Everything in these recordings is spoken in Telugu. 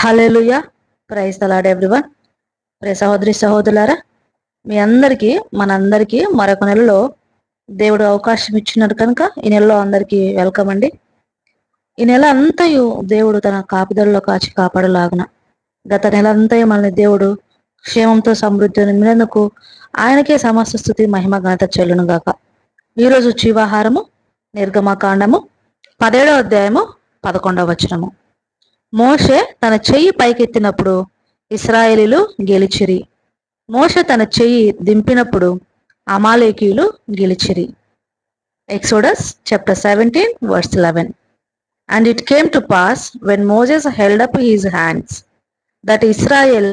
Hallelujah praise the Lord everyone pray సహోదరి సహోదరులారా మీ అందరికీ మనందరికీ మరొక నెలలో దేవుడు అవకాశం ఇచ్చినాడు కనుక ఈ నెలలో అందరికీ వెల్కమ్ అండి. ఈ నెల అంతయు దేవుడు తన కాపుదలలో కాచి కాపాడలాగున గత నెల అంతయు మనల్ని దేవుడు క్షేమంతో సమృద్ధి నిండినందుకు ఆయనకే సమస్త స్థుతి మహిమ ఘనత చెల్లును గాక. ఈరోజు జీవాహారము నిర్గమకాండము పదేడవ అధ్యాయము పదకొండవ వచనము. మోషే తన చెయ్యి పైకెత్తినప్పుడు ఇస్రాయేలీలు గెలిచిరి. మోషే తన చెయ్యి దింపినప్పుడు అమాలేకీయులు గెలిచిరి. Exodus chapter seventeen verse eleven. And it came to pass when Moses held up his hands that Israel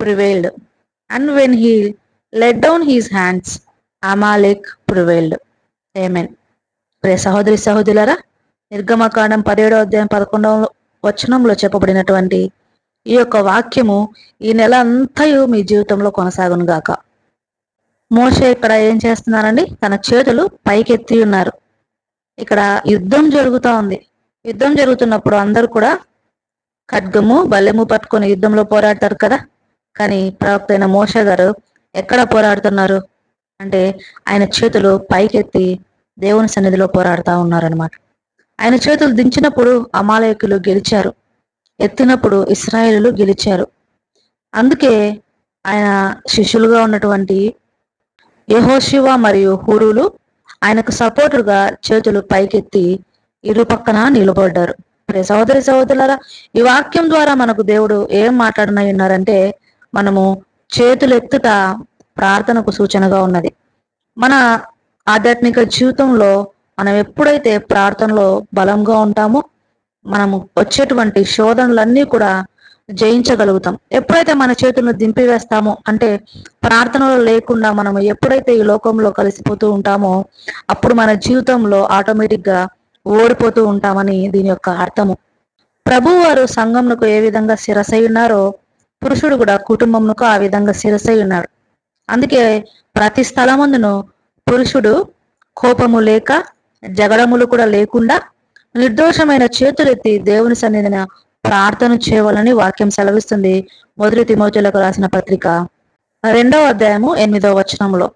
prevailed and when he let down his hands Amalek prevailed amen pray సహోదరి సహోదరులరా నిర్గమకాండం పదిహేడో అధ్యాయం పదకొండవ వచనంలో చెప్పబడినటువంటి ఈ యొక్క వాక్యము ఈ నెల అంతయు మీ జీవితంలో కొనసాగును గాక మోషే ఇక్కడ ఏం చేస్తున్నారండి? తన చేతులు పైకెత్తి ఉన్నారు. ఇక్కడ యుద్ధం జరుగుతూ ఉంది. యుద్ధం జరుగుతున్నప్పుడు అందరూ కూడా ఖడ్గము బల్లెము పట్టుకొని యుద్ధంలో పోరాడతారు కదా? కానీ ప్రవక్త అయిన గారు ఎక్కడ పోరాడుతున్నారు? అంటే ఆయన చేతులు పైకెత్తి దేవుని సన్నిధిలో పోరాడుతూ ఉన్నారనమాట ఆయన చేతులు దించినప్పుడు అమాలయకులు గెలిచారు. ఎత్తినప్పుడు ఇస్రాయేలు గెలిచారు. అందుకే ఆయన శిష్యులుగా ఉన్నటువంటి యహోశివ మరియు హూరులు ఆయనకు సపోర్టుగా చేతులు పైకెత్తి ఇరు పక్కన నిలబడ్డారు. సహోదరి సహోదరులరా ఈ వాక్యం ద్వారా మనకు దేవుడు ఏం మాట్లాడినై ఉన్నారంటే మనము చేతులు ఎత్తుట ప్రార్థనకు సూచనగా ఉన్నది. మన ఆధ్యాత్మిక జీవితంలో మనం ఎప్పుడైతే ప్రార్థనలో బలంగా ఉంటామో మనము వచ్చేటువంటి శోధనలన్నీ కూడా జయించగలుగుతాం. ఎప్పుడైతే మన చేతులను దింపివేస్తామో అంటే ప్రార్థనలో లేకుండా మనం ఎప్పుడైతే ఈ లోకంలో కలిసిపోతూ ఉంటామో అప్పుడు మన జీవితంలో ఆటోమేటిక్గా ఓడిపోతూ ఉంటామని దీని యొక్క అర్థము. ప్రభు వారు సంఘంకు ఏ విధంగా శిరసై ఉన్నారో పురుషుడు కూడా కుటుంబంకు ఆ విధంగా శిరసై ఉన్నాడు అందుకే ప్రతి స్థలమందును పురుషుడు కోపము లేక జగడములు కూడా లేకుండా నిర్దోషమైన చేతులెత్తి దేవుని సన్నిధిన ప్రార్థన చేయవాలని వాక్యం సెలవిస్తుంది. మొదటి తిమోచులకు రాసిన పత్రిక రెండవ అధ్యాయము ఎనిమిదవ వచనంలో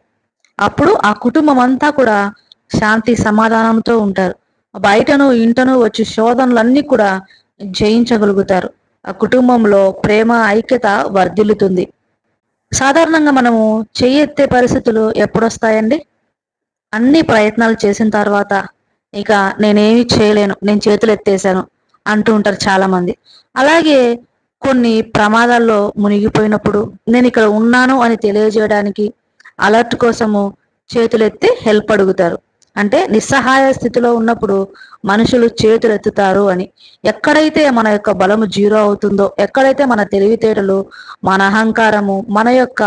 అప్పుడు ఆ కుటుంబం అంతా కూడా శాంతి సమాధానంతో ఉంటారు. బయటను ఇంటను వచ్చి శోధనలన్నీ కూడా జయించగలుగుతారు. ఆ కుటుంబంలో ప్రేమ ఐక్యత వర్ధిల్లుతుంది. సాధారణంగా మనము చెయ్యెత్తే పరిస్థితులు ఎప్పుడొస్తాయండి? అన్ని ప్రయత్నాలు చేసిన తర్వాత ఇక నేనేమి చేయలేను నేను చేతులు ఎత్తేసాను అంటూ ఉంటారు చాలామంది. అలాగే కొన్ని ప్రమాదాల్లో మునిగిపోయినప్పుడు నేను ఇక్కడ ఉన్నాను అని తెలియజేయడానికి అలర్ట్ కోసము చేతులెత్తి హెల్ప్ అడుగుతారు. అంటే నిస్సహాయ స్థితిలో ఉన్నప్పుడు మనుషులు చేతులెత్తుతారు అని. ఎక్కడైతే మన యొక్క బలము జీరో అవుతుందో ఎక్కడైతే మన తెలివితేటలు మన అహంకారము మన యొక్క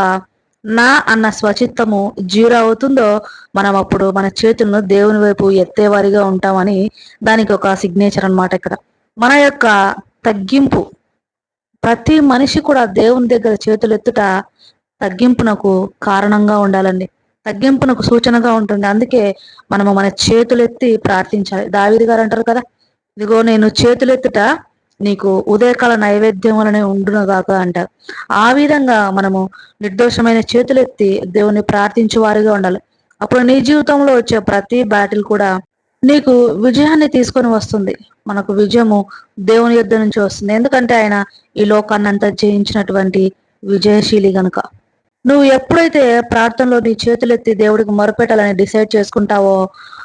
నా అన్న స్వచిత్తము జీరో అవుతుందో మనం అప్పుడు మన చేతులను దేవుని వైపు ఎత్తేవారిగా ఉంటామని దానికి ఒక సిగ్నేచర్ అనమాట ఇక్కడ. మన యొక్క తగ్గింపు. ప్రతి మనిషి కూడా దేవుని దగ్గర చేతులు ఎత్తుట తగ్గింపునకు కారణంగా ఉండాలండి. తగ్గింపునకు సూచనగా ఉంటుంది. అందుకే మనము మన చేతులెత్తి ప్రార్థించాలి. దావిది గారు అంటారు కదా ఇదిగో నేను చేతులెత్తుట నీకు ఉదయకాల నైవేద్యం వలనే ఉండునుగాక అంటారు ఆ విధంగా మనము నిర్దోషమైన చేతులెత్తి దేవుని ప్రార్థించే వారిగా ఉండాలి. అప్పుడు నీ జీవితంలో వచ్చే ప్రతి బ్యాటిల్ కూడా నీకు విజయాన్ని తీసుకొని వస్తుంది. మనకు విజయము దేవుని యుద్ధ నుంచి వస్తుంది. ఎందుకంటే ఆయన ఈ లోకాన్నంతా జయించినటువంటి విజయశీలి గనుక. నువ్వు ఎప్పుడైతే ప్రార్థనలో నీ చేతులెత్తి దేవుడికి మొరపెట్టాలని డిసైడ్ చేసుకుంటావో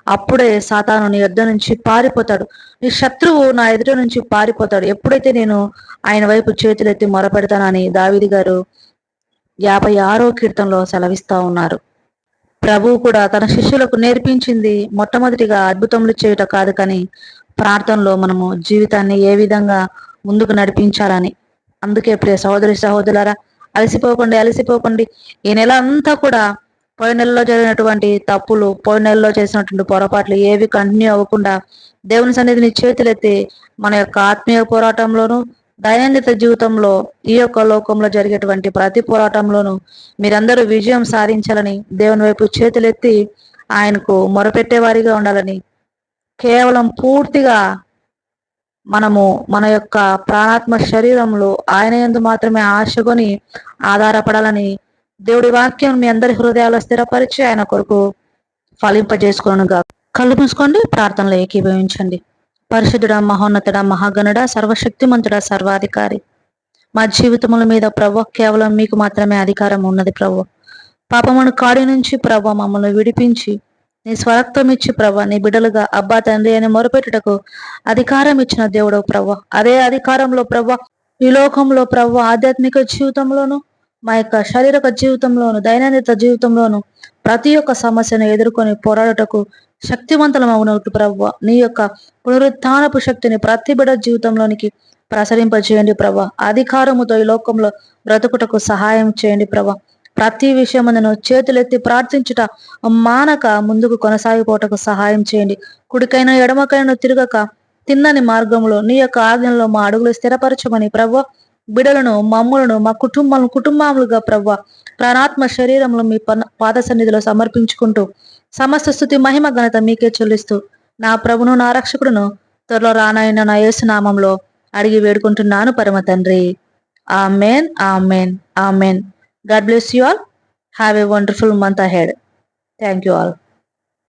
అప్పుడే సాతాను నీ యుద్ధ నుంచి పారిపోతాడు. నీ శత్రువు నా ఎదుట నుంచి పారిపోతాడు. ఎప్పుడైతే నేను ఆయన వైపు చేతులెత్తి మొరపెడతానని దావిది గారు యాభై ఆరో కీర్తనలో సెలవిస్తా ఉన్నారు. ప్రభువు కూడా తన శిష్యులకు నేర్పించింది మొట్టమొదటిగా అద్భుతములు చేయుట కాదు కానీ ప్రార్థనలో మనము జీవితాన్ని ఏ విధంగా ముందుకు నడిపించాలని. అందుకే ప్రియ సహోదరి సహోదరులారా అలసిపోకండి అలసిపోకండి. ఈ నెల అంతా కూడా పోయిన నెలలో జరిగినటువంటి తప్పులు పోయిన నెలలో చేసినటువంటి పొరపాట్లు ఏవి కంటిన్యూ అవ్వకుండా దేవుని సన్నిధిని చేతులెత్తి మన యొక్క ఆత్మీయ పోరాటంలోనూ దైనందిత జీవితంలో ఈ యొక్క లోకంలో జరిగేటువంటి ప్రతి పోరాటంలోనూ మీరందరూ విజయం సాధించాలని దేవుని వైపు చేతులెత్తి ఆయనకు మొరపెట్టేవారిగా ఉండాలని కేవలం పూర్తిగా మనము మన యొక్క ప్రాణాత్మ శరీరంలో ఆయన ఎందు మాత్రమే ఆశకొని ఆధారపడాలని దేవుడి వాక్యం మీ అందరి హృదయాల్లో స్థిరపరిచి ఆయన కొరకు ఫలింపజేసుకోనుగా కళ్ళు మూసుకోండి ప్రార్థనలో ఏకీభవించండి. పరిశుద్ధుడ మహోన్నతుడ మహాగణుడ సర్వశక్తిమంతుడ సర్వాధికారి. మా జీవితముల మీద ప్రభు కేవలం మీకు మాత్రమే అధికారం ఉన్నది ప్రభు. పాపమును కాడి నుంచి ప్రభు మమ్మల్ని విడిపించి నీ స్వరత్వం ఇచ్చి ప్రభ నీ బిడ్డలుగా అబ్బా తండ్రి అని మొరపెట్టుటకు అధికారం ఇచ్చిన దేవుడు ప్రభ అదే అధికారంలో ప్రభా ఈ లోకంలో ప్రభా ఆధ్యాత్మిక జీవితంలోను మా యొక్క శారీరక జీవితంలోను దైనందిత జీవితంలోను ప్రతి ఒక్క సమస్యను ఎదుర్కొని పోరాడుటకు శక్తివంతులమవునట్టు ప్రభు నీ యొక్క పునరుత్నపు శక్తిని ప్రతి బిడ జీవితంలోనికి ప్రసరింపచేయండి ప్రభ అధికారముతో ఈ లోకంలో బ్రతుకుటకు సహాయం చేయండి ప్రభా ప్రతి విషయమందును చేతులెత్తి ప్రార్థించుట మానక ముందుకు కొనసాగిపోటకు సహాయం చేయండి. కుడికైనా ఎడమకైనా తిరగక తిన్నని మార్గంలో నీ యొక్క ఆజ్ఞలో మా అడుగులు స్థిరపరచమని ప్రవ్వ. బిడలను మమ్ములను మా కుటుంబాలను కుటుంబాలుగా ప్రవ్వ. ప్రాణాత్మ శరీరంలో మీ పాద సన్నిధిలో సమర్పించుకుంటూ సమస్త స్థుతి మహిమ ఘనత మీకే చెల్లిస్తూ నా ప్రభును నా రక్షకుడును త్వరలో రానాయన నా యేసునామంలో అడిగి వేడుకుంటున్నాను పరమ తండ్రి. ఆ ఆమెన్ ఆ God bless you all. Have a wonderful month ahead. Thank you all.